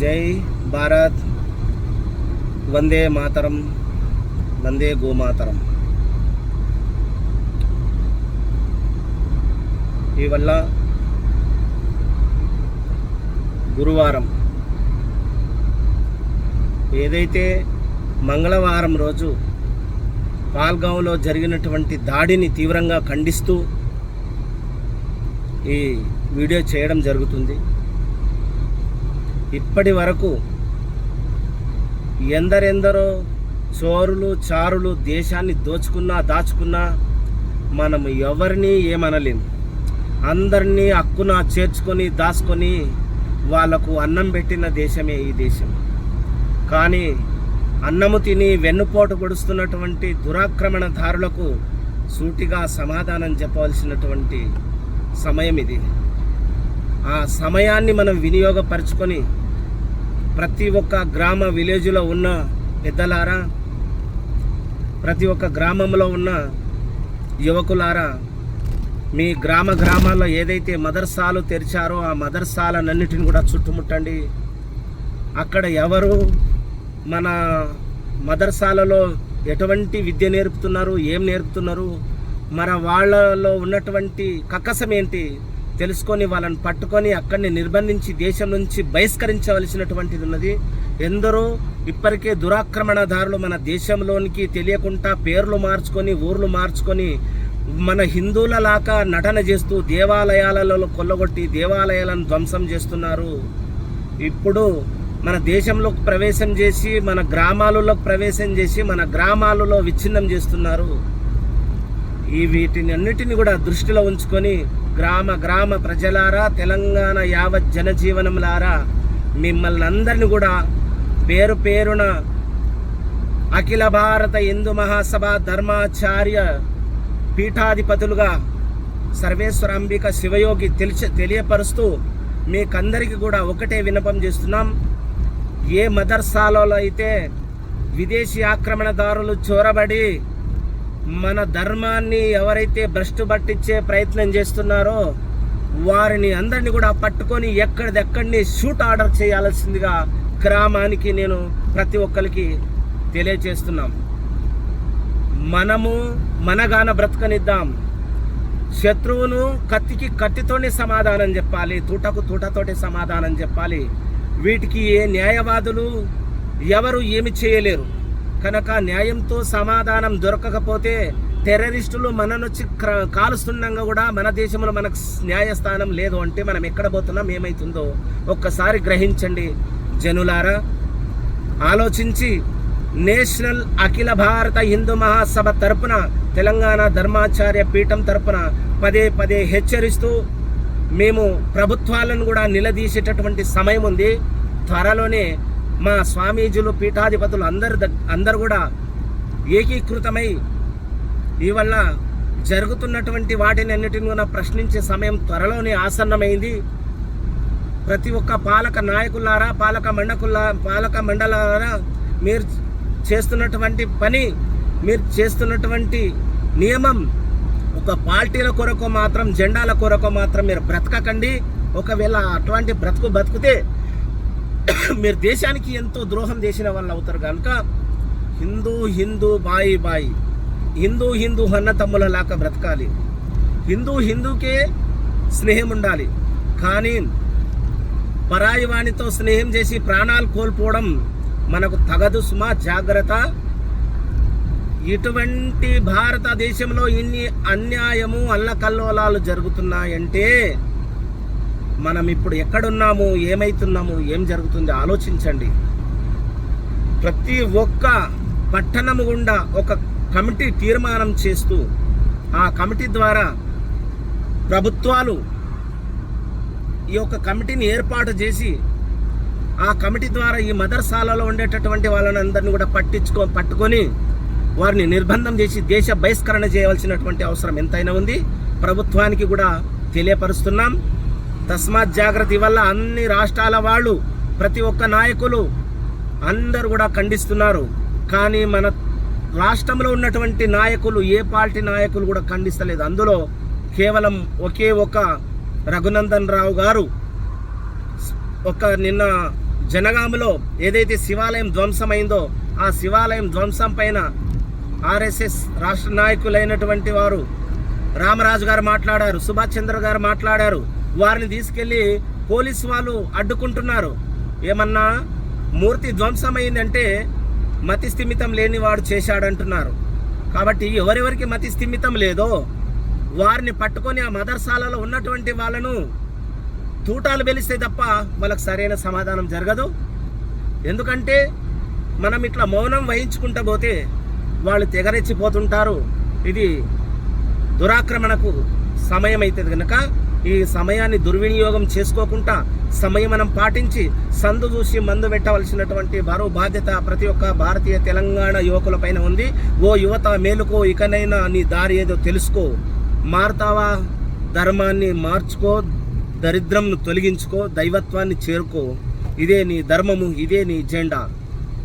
జై భారత్. వందే మాతరం వందే గోమాతరం. వల్ల గురువారం ఏదైతే మంగళవారం రోజు పాల్గాంలో జరిగినటువంటి దాడిని తీవ్రంగా ఖండిస్తూ ఈ వీడియో చేయడం జరుగుతుంది. ఇప్పటి వరకు ఎందరెందరో చోరులు చారులు దేశాన్ని దోచుకున్నా దాచుకున్నా మనం ఎవరిని ఏమనలేము. అందరినీ హక్కున చేర్చుకొని దాచుకొని వాళ్ళకు అన్నం పెట్టిన దేశమే ఈ దేశం. కానీ అన్నము తిని వెన్నుపోటు పొడుస్తున్నటువంటి దురాక్రమణదారులకు సూటిగా సమాధానం చెప్పవలసినటువంటి సమయం ఇది. ఆ సమయాన్ని మనం వినియోగపరచుకొని ప్రతి ఒక్క గ్రామ విలేజ్లో ఉన్న పెద్దలారా ప్రతి ఒక్క గ్రామంలో ఉన్న యువకులారా మీ గ్రామ గ్రామాల్లో ఏదైతే మదర్సాలు తెరిచారో ఆ మదర్సాలన్నిటిని కూడా చుట్టుముట్టండి. అక్కడ ఎవరు మన మదర్సాలలో ఎటువంటి విద్య నేర్పుతున్నారు ఏం నేర్పుతున్నారు మన వాళ్ళలో ఉన్నటువంటి కక్కసం ఏంటి తెలుసుకొని వాళ్ళని పట్టుకొని అక్కడిని నిర్బంధించి దేశం నుంచి బహిష్కరించవలసినటువంటిది ఉన్నది. ఎందరో ఇప్పటికే దురాక్రమణదారులు మన దేశంలోనికి తెలియకుండా పేర్లు మార్చుకొని ఊర్లు మార్చుకొని మన హిందువుల లాగా నటన చేస్తూ దేవాలయాలలో కొల్లగొట్టి దేవాలయాలను ధ్వంసం చేస్తున్నారు. ఇప్పుడు మన దేశంలోకి ప్రవేశం చేసి మన గ్రామాలలో ప్రవేశం చేసి మన గ్రామాలలో విచ్ఛిన్నం చేస్తున్నారు. ఈ వీటిని అన్నిటిని కూడా దృష్టిలో ఉంచుకొని గ్రామ గ్రామ ప్రజలారా తెలంగాణ యావత్ జనజీవనంలారా మిమ్మల్ని అందరిని కూడా పేరు పేరున అఖిల భారత హిందూ మహాసభ ధర్మాచార్య పీఠాధిపతులుగా సర్వేశ్వరాంబిక శివయోగి తెలిసి తెలియపరుస్తూ మీకందరికీ కూడా ఒకటే వినపం చేస్తున్నాం. ఏ మదర్సాలలో అయితే విదేశీ ఆక్రమణదారులు చొరబడి మన ధర్మాన్ని ఎవరైతే భ్రష్టు పట్టించే ప్రయత్నం చేస్తున్నారో వారిని అందరినీ కూడా పట్టుకొని ఎక్కడిదెక్కడిని షూట్ ఆర్డర్ చేయాల్సిందిగా గ్రామానికి నేను ప్రతి ఒక్కరికి తెలియచేస్తున్నాం. మనము మనగాన బ్రతకనిద్దాం. శత్రువును కత్తికి కత్తితోనే సమాధానం చెప్పాలి తూటకు తూటతోటి సమాధానం చెప్పాలి. వీటికి ఏ న్యాయవాదులు ఎవరు ఏమి చేయలేరు. కనుక న్యాయంతో సమాధానం దొరకకపోతే టెర్రరిస్టులు మనను కాలుస్తుండగా కూడా మన దేశంలో మనకు న్యాయస్థానం లేదు అంటే మనం ఎక్కడ పోతున్నాం ఏమైతుందో ఒక్కసారి గ్రహించండి. జనులారా ఆలోచించి నేషనల్ అఖిల భారత హిందూ మహాసభ తరపున తెలంగాణ ధర్మాచార్య పీఠం తరపున పదే పదే హెచ్చరిస్తూ మేము ప్రభుత్వాలను కూడా నిలదీసేటటువంటి సమయం ఉంది. త్వరలోనే మా స్వామీజులు పీఠాధిపతులు అందరు అందరు కూడా ఏకీకృతమై ఇవల్ల జరుగుతున్నటువంటి వాటిని అన్నిటిని కూడా ప్రశ్నించే సమయం త్వరలోనే ఆసన్నమైంది. ప్రతి ఒక్క పాలక నాయకులారా పాలక మండకుల్లా పాలక మండలారా మీరు చేస్తున్నటువంటి పని మీరు చేస్తున్నటువంటి నియమం ఒక పార్టీల కొరకు మాత్రం జెండాల కొరకు మాత్రం మీరు బ్రతకకండి. ఒకవేళ అటువంటి బ్రతుకు బతికితే మీరు దేశానికి ఎంతో ద్రోహం చేసిన వాళ్ళు అవుతారు కనుక హిందూ హిందూ బాయి బాయి హిందూ హిందూ అన్న తమ్ముల లాగా బ్రతకాలి. హిందూ హిందూకే స్నేహం ఉండాలి. కానీ పరాయి వాణితో స్నేహం చేసి ప్రాణాలు కోల్పోవడం మనకు తగదు. సుమా జాగ్రత్త. ఇటువంటి భారతదేశంలో ఇన్ని అన్యాయము అల్లకల్లోలాలు జరుగుతున్నాయంటే మనం ఇప్పుడు ఎక్కడున్నాము ఏమైతున్నాము ఏం జరుగుతుంది ఆలోచించండి. ప్రతి ఒక్క పట్టణము గుండా ఒక కమిటీ తీర్మానం చేస్తూ ఆ కమిటీ ద్వారా ప్రభుత్వాలు ఈ యొక్క కమిటీని ఏర్పాటు చేసి ఆ కమిటీ ద్వారా ఈ మదర్సాలలో ఉండేటటువంటి వాళ్ళని అందరినీ కూడా పట్టించుకో పట్టుకొని వారిని నిర్బంధం చేసి దేశ బహిష్కరణ చేయవలసినటువంటి అవసరం ఎంతైనా ఉంది. ప్రభుత్వానికి కూడా తెలియపరుస్తున్నాం. తస్మాత్ జాగ్రత్త వల్ల అన్ని రాష్ట్రాల వాళ్ళు ప్రతి ఒక్క నాయకులు అందరూ కూడా ఖండిస్తున్నారు. కానీ మన రాష్ట్రంలో ఉన్నటువంటి నాయకులు ఏ పార్టీ నాయకులు కూడా ఖండిస్తలేదు. అందులో కేవలం ఒకే ఒక రఘునందన్ రావు గారు. ఒక నిన్న జనగాములో ఏదైతే శివాలయం ధ్వంసమైందో ఆ శివాలయం ధ్వంసం పైన ఆర్ఎస్ఎస్ రాష్ట్ర నాయకులైనటువంటి వారు రామరాజు గారు మాట్లాడారు సుభాష్ చంద్ర గారు మాట్లాడారు. వారిని తీసుకెళ్ళి పోలీసు వాళ్ళు అడ్డుకుంటున్నారు. ఏమన్నా మూర్తి ధ్వంసమైందంటే మతి స్థిమితం లేని వాడు చేశాడంటున్నారు. కాబట్టి ఎవరెవరికి మతి స్థిమితం లేదో వారిని పట్టుకొని ఆ మదర్సాలలో ఉన్నటువంటి వాళ్ళను తూటాలు వెలిస్తే తప్ప వాళ్ళకి సరైన సమాధానం జరగదు. ఎందుకంటే మనం ఇట్లా మౌనం వహించుకుంటా పోతే వాళ్ళు తెగరెచ్చిపోతుంటారు. ఇది దురాక్రమణకు సమయం అవుతుంది కనుక ఈ సమయాన్ని దుర్వినియోగం చేసుకోకుండా సమయం మనం పాటించి సందు చూసి మందు పెట్టవలసినటువంటి మరో బాధ్యత ప్రతి ఒక్క భారతీయ తెలంగాణ యువకుల పైన ఉంది. ఓ యువత మేలుకో ఇకనైనా నీ దారి ఏదో తెలుసుకో. మారుతావా ధర్మాన్ని మార్చుకో దరిద్రంను తొలగించుకో దైవత్వాన్ని చేరుకో. ఇదే నీ ధర్మము ఇదే నీ జెండా.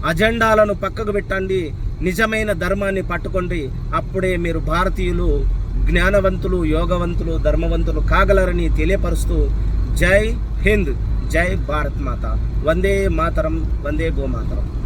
అజెండాలను పక్కకు పెట్టండి. నిజమైన ధర్మాన్ని పట్టుకోండి. అప్పుడే మీరు భారతీయులు జ్ఞానవంతులు యోగవంతులు ధర్మవంతులు కాగలరని తెలియపరుస్తూ జై హింద్ జై భారత్ మాత. వందే మాతరం వందే గోమాతరం.